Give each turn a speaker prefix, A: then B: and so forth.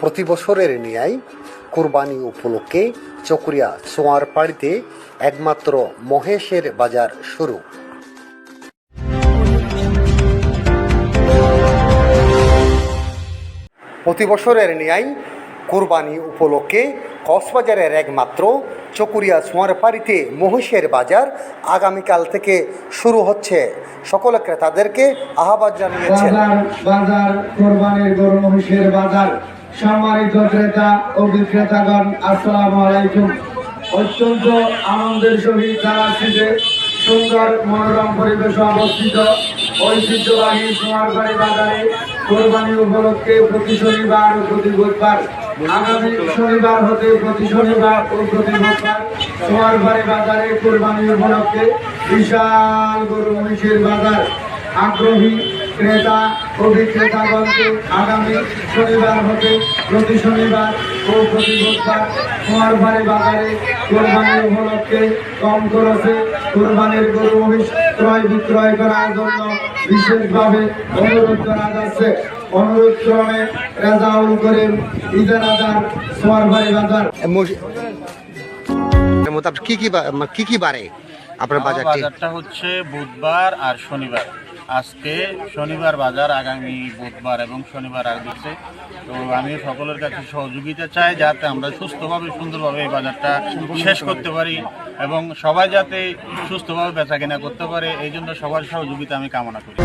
A: প্রতি বছরের ন্যায় কোরবানি উপলক্ষে চকরিয়া সোয়ার পাড়িতে একমাত্র মহেশের বাজার শুরু। প্রতি বছরের ন্যায় কোরবানি উপলক্ষে কক্সবাজারের একমাত্র চকুরিয়া সোয়ারপাড়িতে মহিষের বাজার আগামীকাল থেকে শুরু হচ্ছে। সকল ক্রেতাদেরকে আহ্বান জানিয়েছেন।
B: বাজার, কোরবানির গরু মহিষের বাজার। সম্মানিত ক্রেতা ও বিক্রেতাগণ, আসসালামু আলাইকুম। অত্যন্ত আনন্দের সহিত জানাচ্ছি যে সুন্দর মনোরম পরিবেশে অবস্থিত, ঐতিহ্যবাহী সোনারবাড়ি বাজারে কোরবানি উপলক্ষে প্রতি শনিবার ও প্রতি বুধবার, আগামী শনিবার হতে প্রতি শনিবার ও প্রতি বুধবার সোনারবাড়ি বাজারে কোরবানি উপলক্ষে বিশাল গরু মহিষের বাজার। আগ্রহী ক্রেতা ও বিক্রেতাগণকে আগামী শনিবার হতে প্রতি শনিবার ও প্রতি বুধবার কুমারবাড়ি বাজারে কোরবানির উপলক্ষে কম খরচে কোরবানির গরু ক্রয় বিক্রয় করার জন্য বিশেষভাবে অনুরোধ করা যাচ্ছে। অনুরোধ ক্রমে রেজাউল করিম ঈদের আজার সোয়ারবাড়ি বাজার।
A: কি কি কি কি বারে আপনার বাজারটা
C: হচ্ছে বুধবার আর শনিবার। আজকে শনিবার বাজার, আগামী বুধবার এবং শনিবার আর তো আমি সকলের কাছে সহযোগিতা চাই যাতে আমরা সুস্থভাবে, সুন্দরভাবে এই বাজারটা শেষ করতে পারি এবং সবাই যাতে সুস্থভাবে বেচা কেনা করতে পারে, এই জন্য সবার সহযোগিতা আমি কামনা করি।